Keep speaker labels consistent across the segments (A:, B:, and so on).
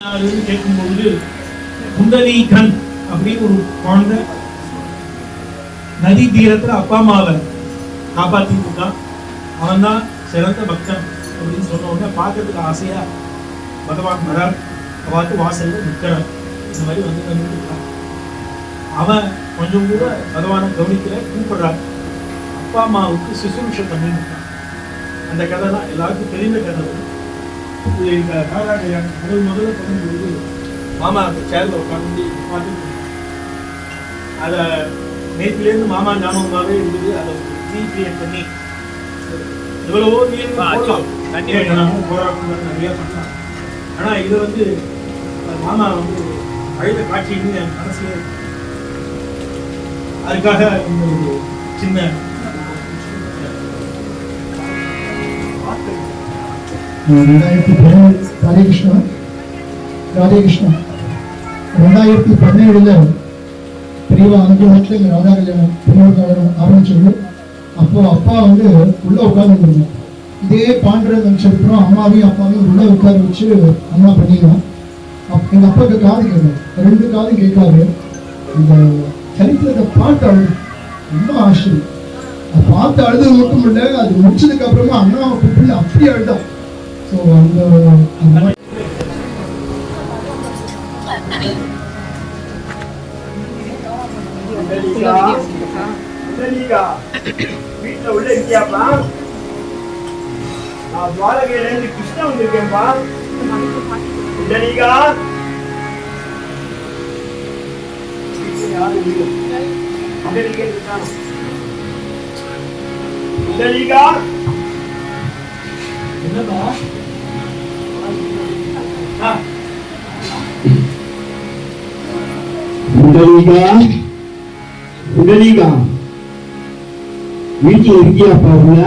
A: யாருன்னு கேட்கும்பொழுது புண்டரீகன் அப்படின்னு ஒரு குழந்தை நதி தீரத்துல அப்பா அம்மாவை காப்பாத்திட்டு இருக்கான். அவன் தான் சிறந்த பக்தன் அப்படின்னு சொன்ன உடனே பார்க்கறதுக்கு ஆசையா பகவான் வரார். பார்த்து வாசல்ல நிற்கிறார். இந்த மாதிரி வந்து நின்னுட்டு அவன் கொஞ்சம் கூட பகவானை கவனிக்கல கூப்பிடுறான் அப்பா அம்மாவுக்கு சிசுருஷம் பண்ணிட்டு இருக்கான். அந்த கதை தான் எல்லாருக்கும் தெரிந்த கதை. இது இந்த முதல்ல பண்ணும்போது மாமா அந்த சேர்ல உட்காந்து பார்த்துட்டு அதை நேற்றுலேருந்து மாமா ஞாபகமாகவே இருந்தது. அதை ரீக்ரியேட் பண்ணி எவ்வளவோ நீர் போராட்டம் நிறைய பண்ணலாம். ஆனா இது வந்து மாமா வந்து அழுத காட்சின்னு என் மனசுல. அதுக்காக இந்த ஒரு சின்ன
B: ரெண்டாயிரத்தி பதினேழு ராதே கிருஷ்ணா ராதே கிருஷ்ணா ரெண்டாயிரத்தி பதினேழுல பிரிவா அஞ்சு வருஷத்துல ராதா கல்யாணம் பெரியவர்களும் ஆரம்பிச்சது அப்போ அப்பா வந்து உள்ள உட்கார்ந்து இதே பாண்டரங்கன் சரித்திரம் அம்மாவையும் அப்பாவையும் உள்ள உட்கார வச்சு அம்மா பண்ணிக்கலாம் அப் எங்கள் அப்பாவுக்கு காது கேட்கும் ரெண்டு காதும் கேட்காது. இந்த சரித்திரத்தை பாட்டு அழுது. ரொம்ப ஆச்சரியம். பார்த்து அழுது மட்டும் இல்லை அது முடிச்சதுக்கு அப்புறமா அண்ணாவை கூப்பிட்டு அப்படியே அழுதான் ஸோ அந்த
C: வீட்டுல உள்ள இருக்கியாப்பா? நான் துவாரகையில இருந்து கிருஷ்ணா வந்திருக்கேன்ப்பா? புண்டலீகா
A: என்னப்பா? ஆ,
D: புண்டலீகா புண்டலீகா வீட்டில் இருக்கியாப்பா உள்ள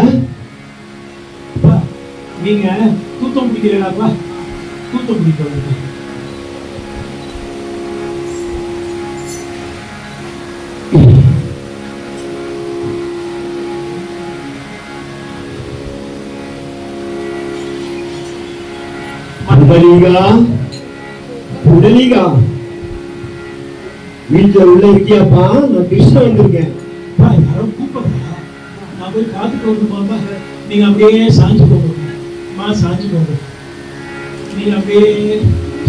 A: அப்பா, நீங்க தூத்தம் பிடிக்கிறீங்களாப்பா தூத்தம் பிடிக்கிறீங்க
D: புண்டலீகா புண்டலீகா வீட்டில் உள்ள இருக்கியாப்பா? நான் கிருஷ்ணன் வந்திருக்கேன்.
A: யாரும் கூப்பிடுறா நான் போய் பார்த்துட்டு வரணுமாப்பா நீங்க அப்படியே சாஞ்சு போங்க. மா சாஞ்சு போங்க. நீங்க அப்படியே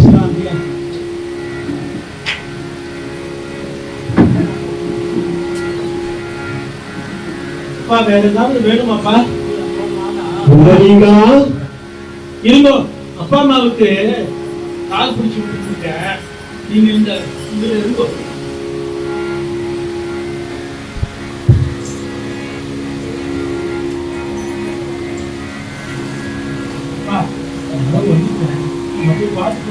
A: சாந்தியா வேற ஏதாவது வேணுமாப்பா? இருங்கோ அப்பா அம்மாவுக்கு கால் பிடிச்சி விட்டுருக்க நீங்க இந்த இதுல இருங்கோ. பார்த்து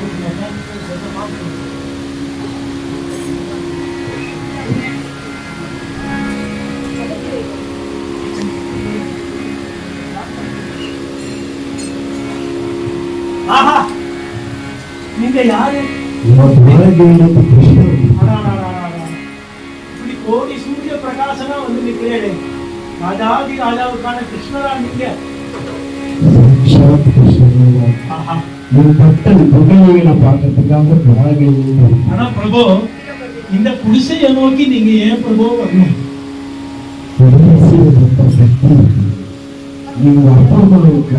A: நீங்க யாரு. இப்படி கோடி சூரிய பிரகாசனா வந்து நிக்கிறேன் ராஜாதி ராஜாவுக்கான கிருஷ்ணரா நீங்க. இந்த குடிசையை நோக்கி நீங்க ஏன் பிரபு வரணும்.
D: நீங்க அப்பா அம்மாவுக்கு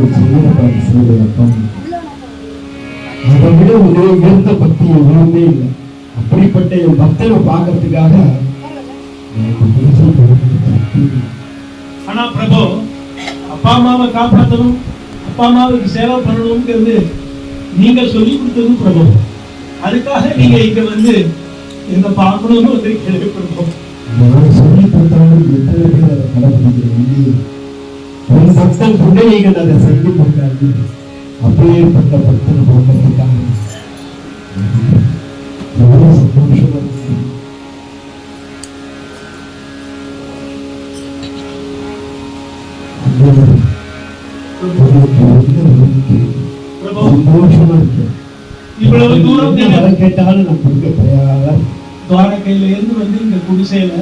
D: அதை விட ஒரு உயர்ந்த பக்தி எதுவுமே இல்லை. அப்படிப்பட்ட என் பக்தனை பார்க்கறதுக்காக.
A: ஆனா பிரபு அப்பா அம்மாவை காப்பாற்றணும் அப்பா அம்மாவுக்கு சேவை பண்ணணுங்கிறது நீங்க சொல்லி கொடுத்தது பிரபு. அதுக்காக நீங்க இங்க வந்து என்ன பார்க்கணும்னு வந்து கேள்விப்படுறோம்
D: சொல்லி கொடுத்தாலும் எத்தனை பேர் அதை கடைபிடிக்கிறேன் உன் பக்தன் அதை பார்க்கறதுக்காக சந்தோஷமா இருக்கு.
A: இவ்வளவு தூரம்
D: கேட்டாலும் நான் கொடுக்க தயாரா? இருக்கேன்.
A: துவாரகையில இருந்து வந்து இந்த குடிசையில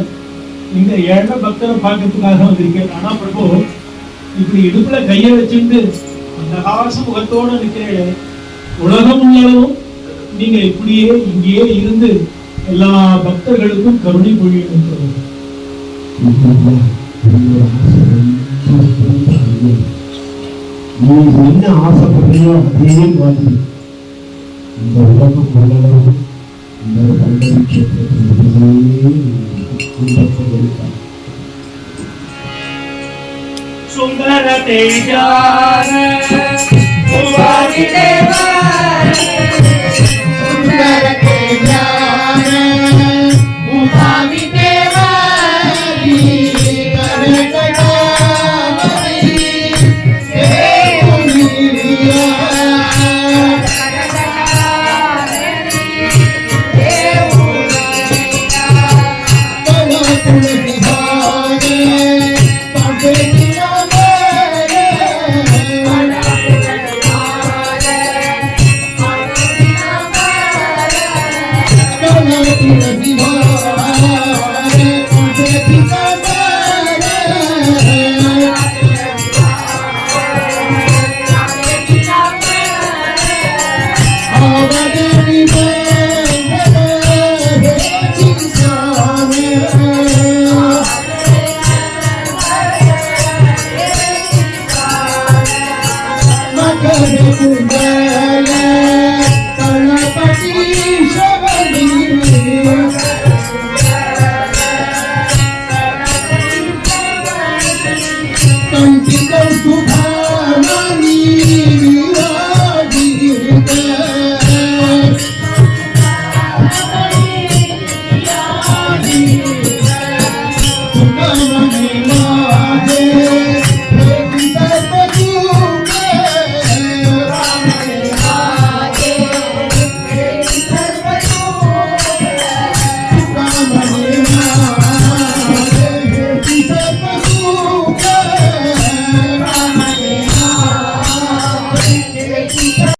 A: இந்த ஏழை பக்தரை பார்க்கறதுக்காக வந்திருக்கேன். ஆனா பிரபு இப்படி இடுப்புல கைய வச்சுட்டு அந்த காசு முகத்தோட நிக்கிறேன். உலகம் உள்ளளவும் நீங்க இப்படியே இங்கேயே இருந்து எல்லா பக்தர்களுக்கும் கருணை பொழியணும் சொல்லுங்க
D: நீ என்ன ஆசைப்படுறியோ அதே மாதிரி இந்த உலகம் உள்ளளவு இந்த கல்வி கஷேத்திரத்தில்
C: சுந்தர தேஜான